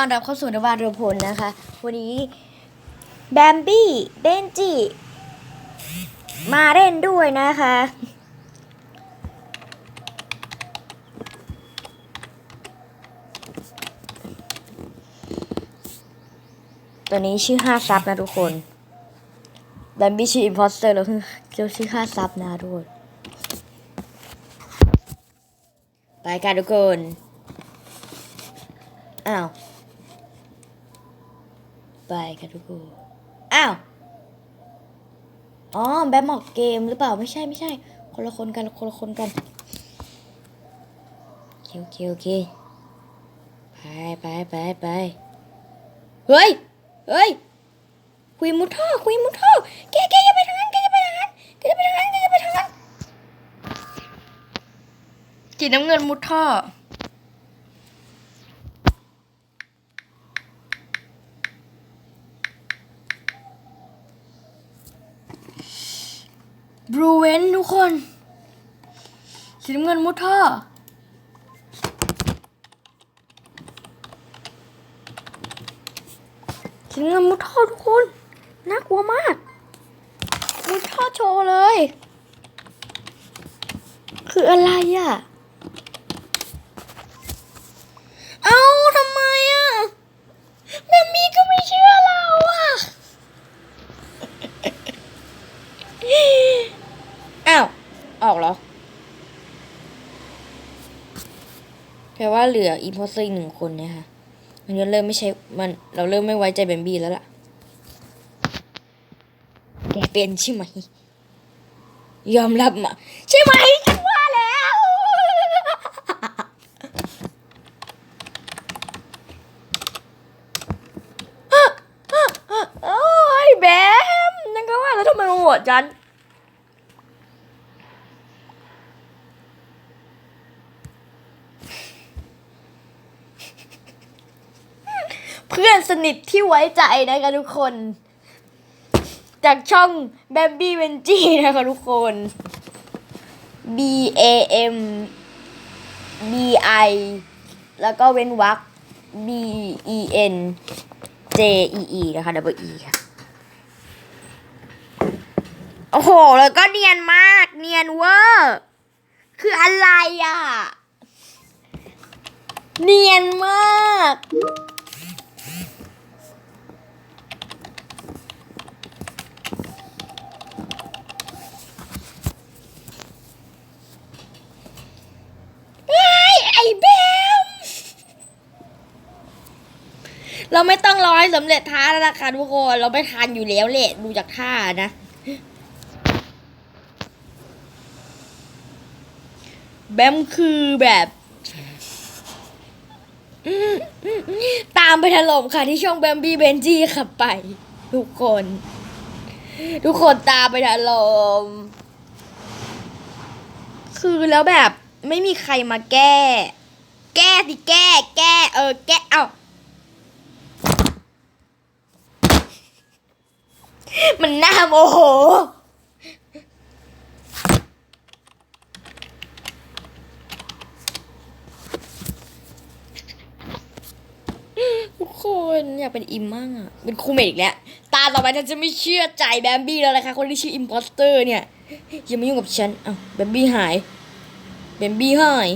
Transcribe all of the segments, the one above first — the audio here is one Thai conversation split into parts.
ต้อนรับเข้าสู่นวานเรือพลนะคะ วันนี้แบมบี้เบนจิมาเล่นด้วยนะคะ ตัวนี้ชื่อห้าซับนะทุกคนแบมบี้ชื่ออิมพอสเตอร์แล้วคือชื่อห้าซับนะทุกคนไปกันทุกคน อ้าว ไปกันทุกคน อ้าว อ๋อ แบมหมอกเกมหรือเปล่า ไม่ใช่ไม่ใช่ คนละคนกัน คนละคนกันโอเคโอเคโอเคไปไปไปไปเฮ้ย เฮ้ย คุยมุดท่อ คุยมุดท่อ แกแกอย่าไปทางนั้นแกอย่าไปทางนั้นแกอย่าไปทางนั้นแกอย่าไปทางนั้นจีน้ำเงินมุดท่อ รูเวนทุกคนสีน้ำเงินมุดท่อสีน้ำเงินมุดท่อทุกคนน่ากลัวมาก มุดท่อโชว์เลย คืออะไรอะอ้าทำไมอะแมมมี่ก็ไม่เชื่อเราอะ อ้าว ออกเหรอ แปลว่าเหลืออีพอสเตอร์อีกหนึ่งคนเนี่ยค่ะมันก็เริ่มไม่ใช่มันเราเริ่มไม่ไว้ใจแบมบี้แล้วล่ะ แกเป็นใช่ไหม ยอมรับมาใช่ไหมฉันว่าแล้ว โอ้ยแบมนั่นก็ว่าแล้วทำไมมาโหวตฉัน เพื่อ นสนิทที่ไว้ใจนะคะทุกคน จากช่องแบมบี้เวนจี้นะคะทุกคน B A M B I แล้วก็เว้นวรรค B E N J E E นะคะ double E ค่ะ โอ้โห แล้วก็เนียนมาก เนียนเวอร์ คืออะไรอะ เนียนมาก ไอ้ไอ้แบม เราไม่ต้องรอให้สำเร็จท่าแล้วนะคะทุกคนเราไม่ทานอยู่แล้วแหละดูจากท่านะแบมคือแบบตามไปถล่มค่ะที่ช่องแบมบี้เบนจี้ขับไป ทุกคน ทุกคนตามไปถล่มคือแล้วแบบไม่มีใครมาแก้ แก้สิแก้ แก้ เออ แก้เอา มันน่าโมโห ทุกคนอยากเป็นอิมมั่งอะ เป็นครูเมดอีกแล้ว ตาต่อไปฉันจะไม่เชื่อใจแบมบี้แล้วนะคะ คนที่ชื่ออิมพอสเตอร์เนี่ยอย่ามายุ่งกับฉันอ้าวแบมบี้หาย แบมบี้หาย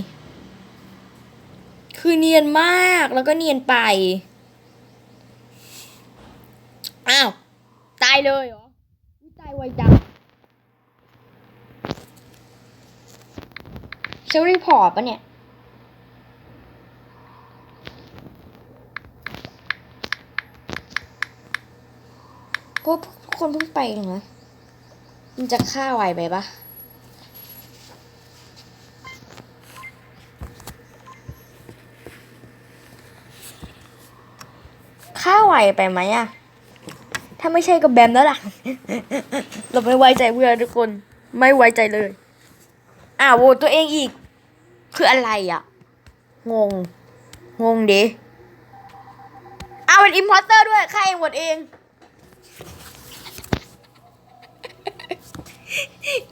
คือเนียนมากแล้วก็เนียนไป อ้าว ตายเลยเหรออุ๊ยตายไวจังเชลรีพอร์ตปะเนี่ย ก็ทุกคนเพิ่งไปเองนะมันจะฆ่าไวไปปะฆ่าไวไปไหมอะ ถ้าไม่ใช่ก็แบมแล้วล่ะ เราไม่ไว้ใจเพื่อนทุกคน ไม่ไว้ใจเลย อ่าโหวตตัวเองอีก คืออะไรอะงง งงดิเอาเป็นอิมพอร์เตอร์ด้วยใครเองโหวตเอง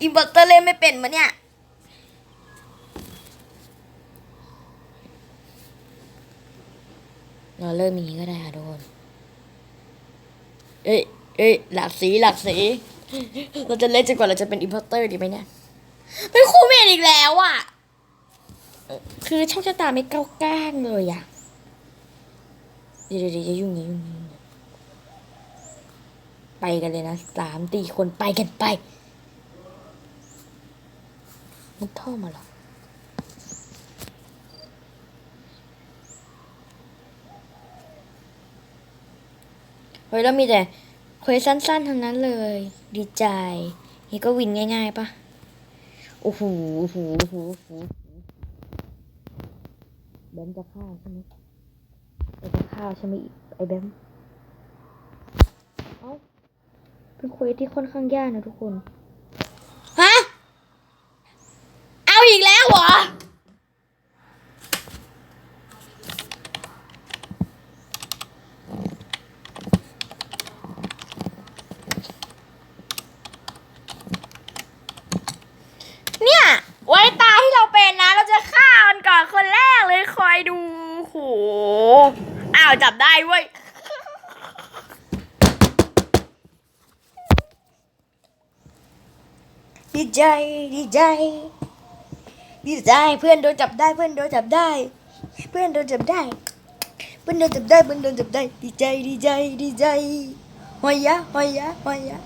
อิมพอร์เตอร์เล่นไม่เป็นมะเนี่ยเออเราเริ่มอย่างนี้ก็ได้ค่ะทุกคน เอ้ยเอ้ยหลากสีหลากสีเราจะเล่นจนกว่าเราจะเป็นอิมพอร์เตอร์ดีไหมเนี่ย เป็นครูเมดอีกแล้วอะเอ่อคือโชคชะตาไม่ก้าวกล้งเลยอะเดี๋ยวเดี๋ยวยุ่งอย่ายุ่งอย่ายุ่งไปกันเลยนะสามตีคนไปกันไปมุดท่อมาหรอ เฮ้ยแล้วมีแต่เควสสั้นๆทั้งนั้นเลย ดีใจ นี่ก็วินง่ายๆปะโอ้โหโอ้โหโอ้โหโอ้โหแบมจะฆ่าใช่ไหมไอ้จะฆ่าใช่ไหมไอ้แบมเอ้าเป็นเควสที่ค่อนข้างยากนะทุกคน ฮะ เอาอีกแล้วเหรอ เนี่ย ไว้ตาที่เราเป็นนะ เราจะฆ่ามันก่อนคนแรกเลยคอยดูโห อ้าวจับได้เว้ยดีใจดีใจดีใจเพื่อนโดนจับได้เพื่อนโดนจับได้ เพื่อนโดนจับได้ เพื่อนโดนจับได้เพื่อนโดนจับได้ ดีใจดีใจดีใจหอยยะหอยยะหอยยะ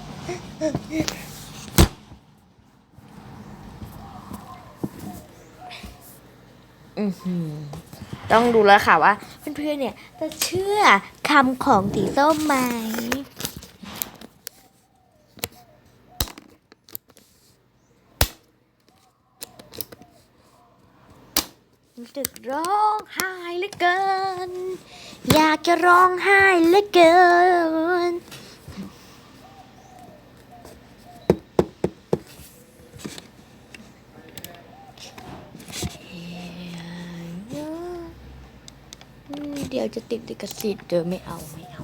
อือหือ ต้องดูแล้วค่ะว่าเพื่อนๆเนี่ยจะเชื่อคำของสีส้มไหมรู้สึกร้องไห้เหลือเกิน อยากจะร้องไห้เหลือเกิน เดี๋ ยวจะติดลิขสิทธิ์เดี๋ยวไม่เอาไม่เอา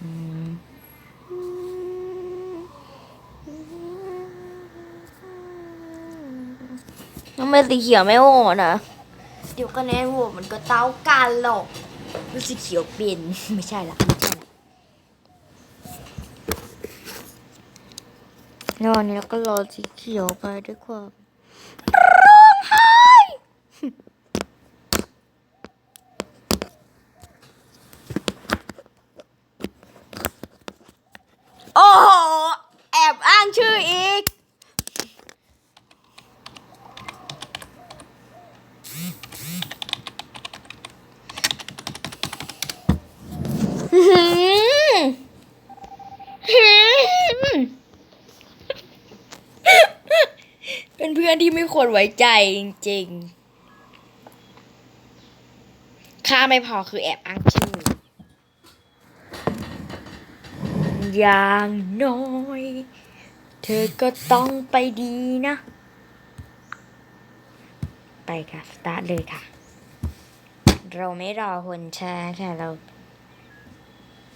อืมทำไมสีเขียวไม่โหวตอะเดี๋ยวคะแนนโหวตมันก็เต้ากันหรอกดูสีเขียวเป็นไม่ใช่ละไม่ใช่ละแล้ววันนี้เราก็รอสีเขียวไปด้วยความร้องไห้ โอ้โห แอบอ้างชื่ออีก หืมหืมเป็นเพื่อน ที่ไม่ควรไว้ใจจริงๆค่าไม่พอคือแอบอ้างชื่อ อย่างน้อย เธอก็ต้องไปดีนะ ไปค่ะ สตาร์ทเลยค่ะ เราไม่รอคนแช้าค่ะเรา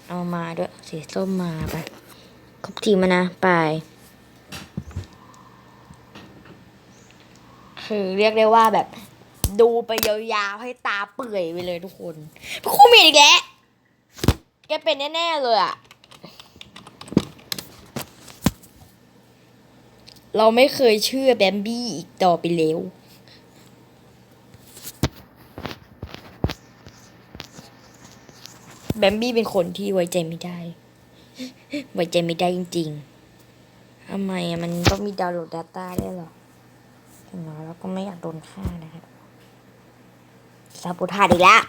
เอามาด้วยสีส้มมาไปครบทีมแล้วนะ ไป คือเรียกได้ว่าแบบดูไปยาวๆให้ตาเปื่อยไปเลยทุกคนครูมีอีกแล้วแกเป็นแน่ๆเลยอะเราไม่เคยเชื่อแบมบี้อีกต่อไปแล้วแบมบี้เป็นคนที่ไว้ใจไม่ได้ ไว้ใจไม่ได้จริงๆทำไมมันต้องมีดาวน์โหลด Data ได้หรอ อย่างน้อยเราก็ไม่อยากโดนฆ่านะครับซาบูทาดอีกแล้ว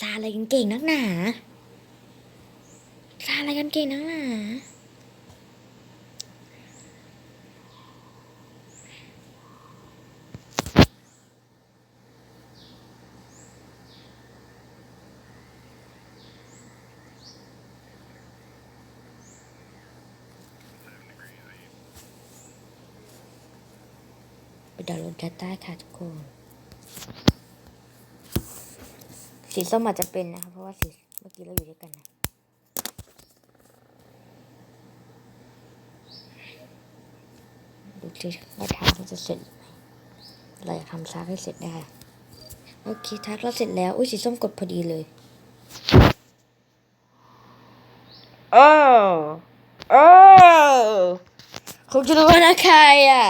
ซาอะไรกันเก่งนักหนาซาอะไรกันเก่งนักหนา ดาวน์โหลด Data ค่ะทุกคน สีส้มอาจจะเป็นนะคะเพราะว่าสีเมื่อกี้เราอยู่ด้วยกันนะดูสิว่าทางมันจะเสร็จไหมเราจะทำซากให้เสร็จได้ค่ะโอเคทักเราเสร็จแล้ว อุ้ยสีส้มกดพอดีเลยโอ้โอ้คงจะรู้ว่านะใครอะ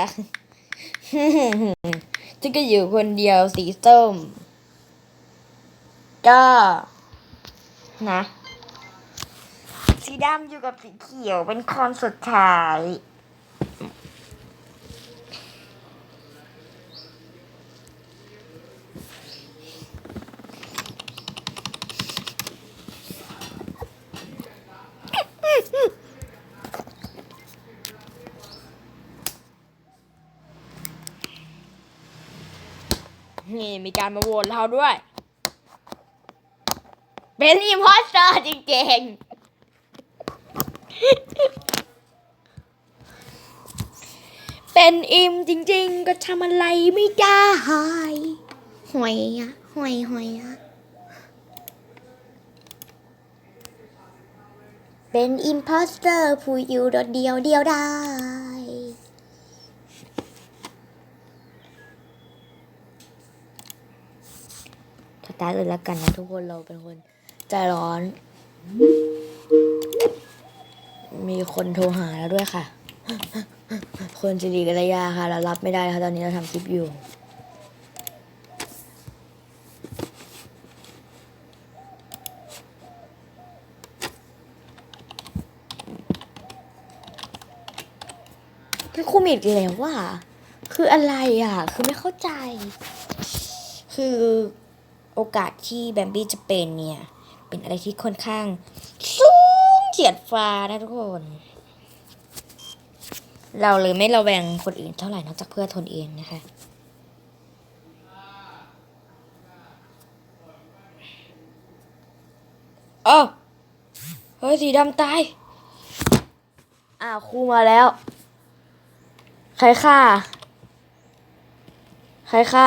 ฉันก็อยู่คนเดียวสีส้ม ก็ นะ สีดำอยู่กับสีเขียวเป็นคนสุดท้าย นี่มีการมาโหวตเราด้วย เป็นอิมพอสเตอร์จริงๆ เป็นอิมจริง ๆ ก็ทำอะไรไม่ได้หอยอะหอยหอยอะเป็นอิมพอสเตอร์ผู้อยู่โดดเดียวเดียวได้ ส ตาร์ทเลยแล้วกันนะทุกคนเราเป็นคนใจร้อน มีคนโทรหาแล้วด้วยค่ะ คนสิริกัลยาค่ะ เรารับไม่ได้ค่ะตอนนี้เราทำคลิปอยู่คือคุมอีกแล้วว่า คืออะไรอะ คือไม่เข้าใจ คือ โอกาสที่แบมบี้จะเป็นเนี่ย เป็นอะไรที่ค่อนข้าง สูงเฉียดฟ้านะทุกคน เราเลยไม่ระแวงคนอื่นเท่าไหร่นอกจากเพื่อทนเองนะคะเอ้าเฮ้ยสีดำตาย อ้าวครูมาแล้ว ใครฆ่า ใครฆ่า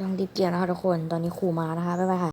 ต้องรีบเกียร์นะคะทุกคน ตอนนี้ครูมานะคะ บ๊ายบายค่ะ